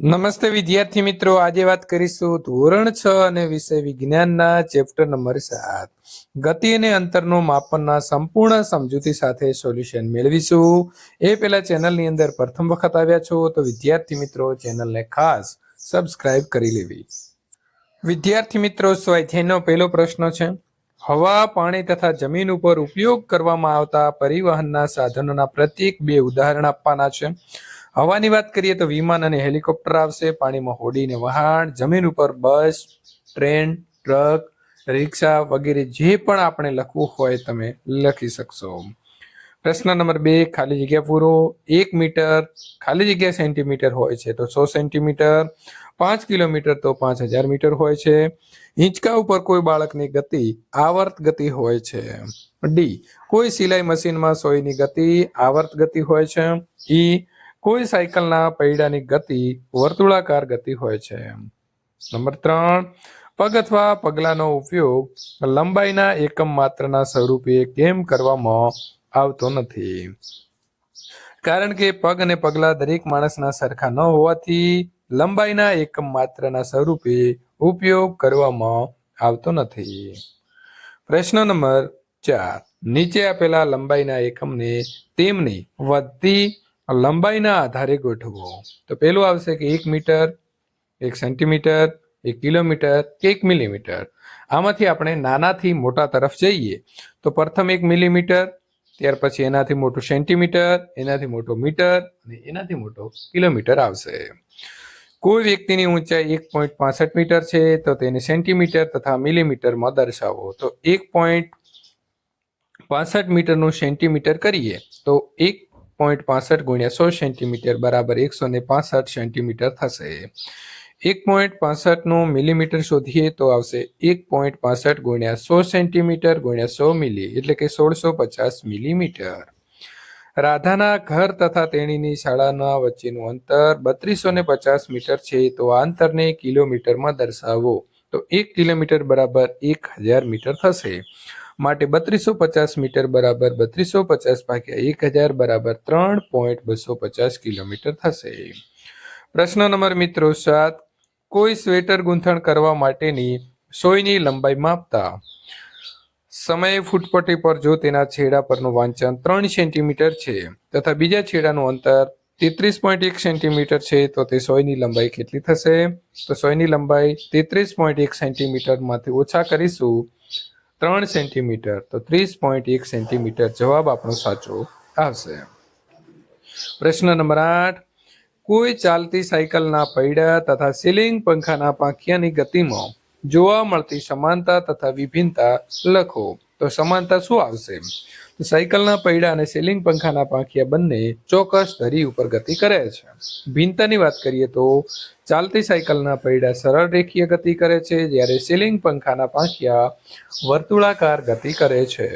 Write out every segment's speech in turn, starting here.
નમસ્તે વિદ્યાર્થી મિત્રો, આજે વાત કરીશું ધોરણ છ અને વિષય વિજ્ઞાનના ચેપ્ટર નંબર સાત. ગતિ અને અંતરનું માપનના સંપૂર્ણ સમજૂતી સાથે સોલ્યુશન મેળવીશું. એ પહેલા ચેનલની અંદર પ્રથમ વખત આવ્યા છો તો વિદ્યાર્થી મિત્રો ચેનલને ખાસ સબસ્ક્રાઇબ કરી લેવી. વિદ્યાર્થી મિત્રો, સ્વાધ્યાયનો પહેલો પ્રશ્ન છે. હવા, પાણી તથા જમીન ઉપર ઉપયોગ કરવામાં આવતા પરિવહનના સાધનોના પ્રત્યેક બે ઉદાહરણ આપવાના છે. હવાની વાત કરીએ તો વિમાન અને હેલિકોપ્ટર આવશે. પાણીમાં હોડીને વહાણ, જમીન ઉપર બસ, ટ્રેન, ટ્રક, રિક્ષા વગેરે જે પણ આપણે લખવું હોય તમે લખી શકશો. પ્રશ્ન નંબર બે, ખાલી જગ્યા પૂરો. એક મીટર, ખાલી જગ્યા સેન્ટીમીટર હોય છે તો સો સેન્ટીમીટર. પાંચ કિલોમીટર તો પાંચ હજાર મીટર હોય છે. હિંચકા ઉપર કોઈ બાળકની ગતિ, આવર્ત ગતિ હોય છે. ડી, કોઈ સિલાઈ મશીનમાં સોયની ગતિ, આવર્ત ગતિ હોય છે. ઈ કોઈ સાયકલના પૈડાની ગતિ, વર્તુળાકાર ગતિ હોય છે. નંબર ત્રણ, પગ અથવા પગલાનો ઉપયોગ લંબાઈના એકમ માત્રના સ્વરૂપે કેમ કરવામાં આવતો નથી? કારણ કે પગ અને પગલા દરેક માણસના સરખા ન હોવાથી લંબાઈના એકમ માત્રના સ્વરૂપે ઉપયોગ કરવામાં આવતો નથી. પ્રશ્ન નંબર ચાર, નીચે આપેલા લંબાઈના એકમને તેમની વધતી લંબાઈના આધારે ગોઠવો તો પહેલું આવશે કે એક મીટર, એક સેન્ટીમીટર, એક કિલોમીટર કે એક મિલીમીટર. આમાંથી આપણે નાનાથી મોટા તરફ જઈએ. તો પ્રથમ એક મિલીમીટર, ત્યાર પછી એનાથી મોટું સેન્ટીમીટર, એનાથી મોટો મીટર અને એનાથી મોટો કિલોમીટર આવશે. કોઈ વ્યક્તિની ઊંચાઈ એક પોઈન્ટ પાસઠ મીટર છે, તો તેને સેન્ટીમીટર તથા મિલીમીટરમાં દર્શાવો. તો એક પોઈન્ટ પાસઠ મીટરનું સેન્ટીમીટર કરીએ, તો એક પોઈન્ટ પાસઠ ગુણ્યા સો સેન્ટીમીટર બરાબર એકસો ને પાસઠ સેન્ટીમીટર થશે. એક પોઈન્ટ પાસઠનું મિલીમીટર શોધીએ તો આવશે એક પોઈન્ટ પાસઠ ગુણ્યા સો સેન્ટીમીટર ગુણ્યા સો મિલી, એટલે કે સોળસો પચાસ મિલીમીટર. રાધાના ઘર તથા તેણીની શાળાના વચ્ચેનું અંતર બત્રીસો ને પચાસ મીટર છે, તો આ અંતરને કિલોમીટરમાં દર્શાવો. તો એક કિલોમીટર બરાબર એક હજાર મીટર થશે. માટે બત્રીસો પચાસ મીટર બરાબર બત્રીસો પચાસ ભાગ્યા એક હજાર બરાબર ત્રણ પોઈન્ટ બસો પચાસ કિલોમીટર થશે. પ્રશ્ન નંબર મિત્રો સાત, કોઈ સ્વેટર ગૂંથણ કરવા માટેની સોયની લંબાઈ માપતા? સમયે ફૂટપટ્ટી પર જો તેના છેડા પરનું વાંચન ત્રણ સેન્ટીમીટર છે તથા બીજા છેડાનું અંતર તેત્રીસ પોઈન્ટ એક સેન્ટીમીટર છે, તો તે સોયની લંબાઈ કેટલી થશે? તો સોયની લંબાઈ તેત્રીસ પોઈન્ટ એક સેન્ટીમીટરમાંથી ઓછા કરીશું ત્રણ સેન્ટીમીટર તો ત્રીસ પોઈન્ટ એક સેન્ટીમીટર જવાબ આપણો સાચો આવશે. પ્રશ્ન નંબર આઠ. કોઈ ચાલતી સાયકલના પૈડા તથા સીલિંગ પંખાના પાંખિયાની ગતિમાં જોવા મળતી સમાનતા તથા વિભિન્નતા લખો. તો સમાનતા શું આવશે? તો સાયકલના પૈડા અને સીલિંગ પંખાના પાંખિયા બંને ચોક્કસ ધરી ઉપર ગતિ કરે છે. ભિન્નતાની વાત કરીએ તો ચાલતી સાયકલના પૈડા સરળ રેખીય ગતિ કરે છે, જ્યારે સીલિંગ પંખાના પાંખિયા વર્તુળાકાર ગતિ કરે છે.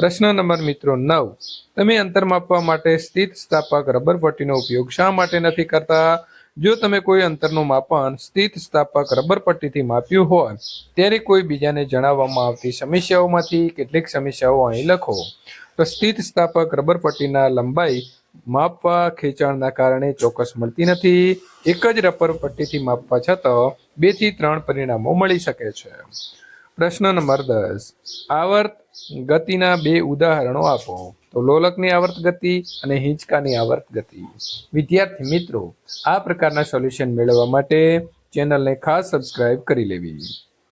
પ્રશ્ન નંબર મિત્રો નવ. તમે અંતર માપવા માટે સ્થિત સ્થાપક રબર પટ્ટીનો ઉપયોગ શા માટે નથી કરતા? જો તમે કોઈ અંતરનું માપન સ્થિત સ્થાપક રબર પટ્ટીથી માપ્યું હોય, ત્યારે કોઈ બીજાને જણાવવામાં આવતી સમસ્યાઓમાંથી કેટલીક સમસ્યાઓ અહીં લખો. તો સ્થિત સ્થાપક રબર પટ્ટીના લંબાઈ માપવા ખેંચાણના કારણે ચોક્કસ મળતી નથી. એક જ રબર પટ્ટીથી માપવા છતાં બેથી ત્રણ પરિણામો મળી શકે છે. પ્રશ્ન નંબર દસ. આવર્ત ગતિના બે ઉદાહરણો આપો. તો લોલકની આવર્ત ગતિ અને હિંચકાની આવર્ત ગતિ. વિદ્યાર્થી મિત્રો, આ પ્રકારના સોલ્યુશન મેળવવા માટે ચેનલને ખાસ સબસ્ક્રાઇબ કરી લેવી.